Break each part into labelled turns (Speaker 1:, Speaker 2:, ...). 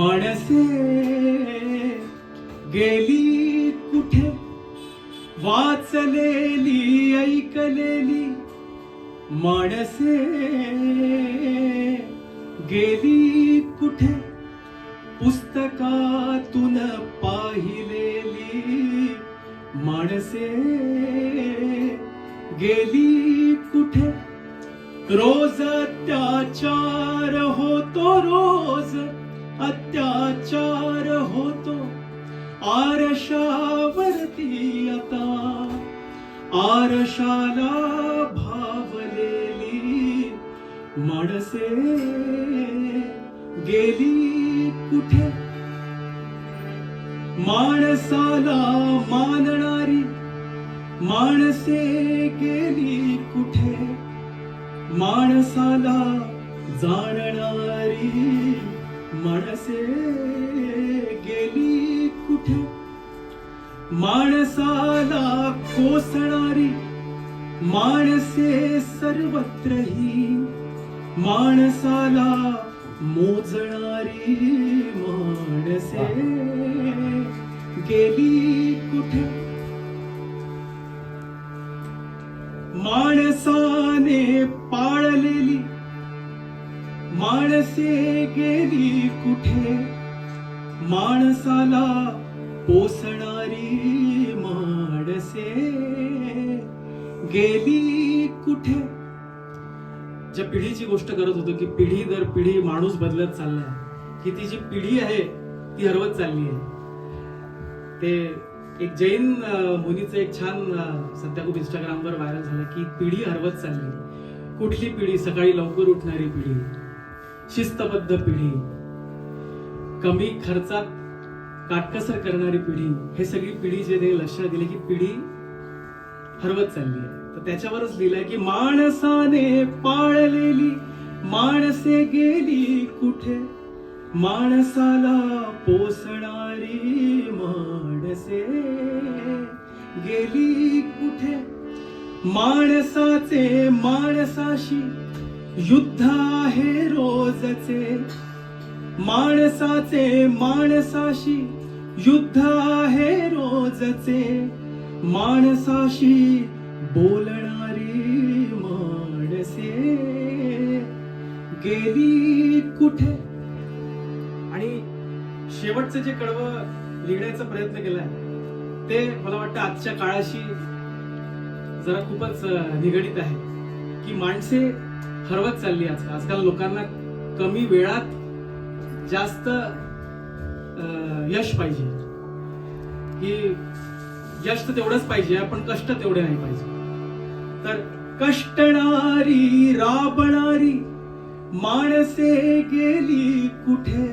Speaker 1: माणसे गेली कुठे? वाचलेली ऐकलेली माणसे गेली कुठे? पुस्तकातून पाहिलेली माणसे गेली कुठे? रोज अत्याचार होतो रोज. अत्याचार होतो. आरशावरती आता आरशाला भावलेली माणसे गेली कुठे? माणसाला मानणारी माणसे गेली कुठे? माणसाला जाणणारी माणसे गेली कुठे? माणसाला कोसणारी माणसे सर्वत्र ही. माणसाला मोजणारी माणसे गेली कुठे? माणसा माणसे गेली कुठे? माणसाला पोसणारी माणसे गेली कुठे? ज्या पिढीची गोष्ट करत होतो की पिढी दर पिढी माणूस बदलत चाललाय. की ती जी पिढी आहे ती हरवत चालली आहे. ते एक जैन मुनीचं एक छान सध्या खूप इंस्टाग्रामवर व्हायरल झालं की पिढी हरवत चालली. कुठली पिढी? सकाळी लवकर उठणारी पिढी. शिस्तबद्ध पिढी कमी खर्चात काटकसर करणारी पिढी हे सगळी पिढी जे लक्षात दिली की पिढी हरवत चालली आहे. तर त्याच्यावरच लिहिलंय की माणसाने पाळलेली माणसे गेली कुठे? माणसाला पोसणारी माणसे गेली कुठे? माणसाचे माणसाशी युद्ध आहे रोजचे. माणसाचे माणसाशी युद्ध आहे रोजचे. माणसाशी बोलणारी माणसे. गेली कुठे? आणि शेवटचं जे कडवं लिहिण्याचा प्रयत्न केलाय ते मला वाटतं आजच्या काळाशी जरा खूपच निगडीत आहे. की माणसे हरवत चालली आजकाल आजकाल लोकांना कमी वेळात जास्त यश पाहिजे. की यश तर तेवढंच पाहिजे पण कष्ट तेवढे नाही पाहिजे. तर कष्टणारी राबणारी माणसे गेली कुठे?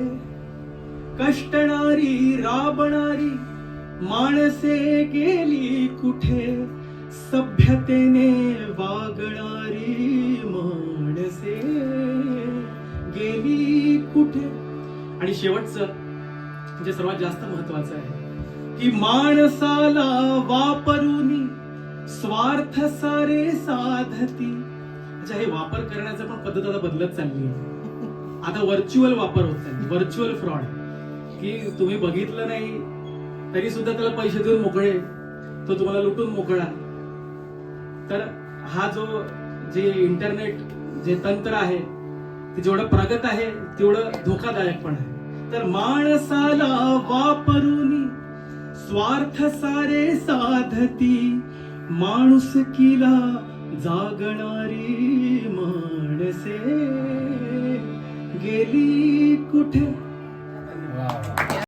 Speaker 1: कष्टणारी राबणारी माणसे गेली कुठे? सभ्यतेने वागणारी माणसे गेली कुठे? आणि शेवटचं जे सर्वात जास्त महत्वाचं आहे की माणसाला वापरून स्वार्थ सारे साधती. अच्छा हे वापर करण्याचं पण पद्धत आता बदलत चालली आहे. आता व्हर्च्युअल वापर होत चालली व्हर्च्युअल फ्रॉड की तुम्ही बघितलं नाही तरी सुद्धा त्याला पैसे देऊन मोकळे. तो तुम्हाला लुटून मोकळा. तर हा जो जे इंटरनेट जे तंत्र आहे ते जेवढं प्रगत आहे तेवढं धोकादायक पण आहे. तर माणसाला वापरून स्वार्थ सारे साधती माणुसकीला जागणारी माणसे गेली कुठे?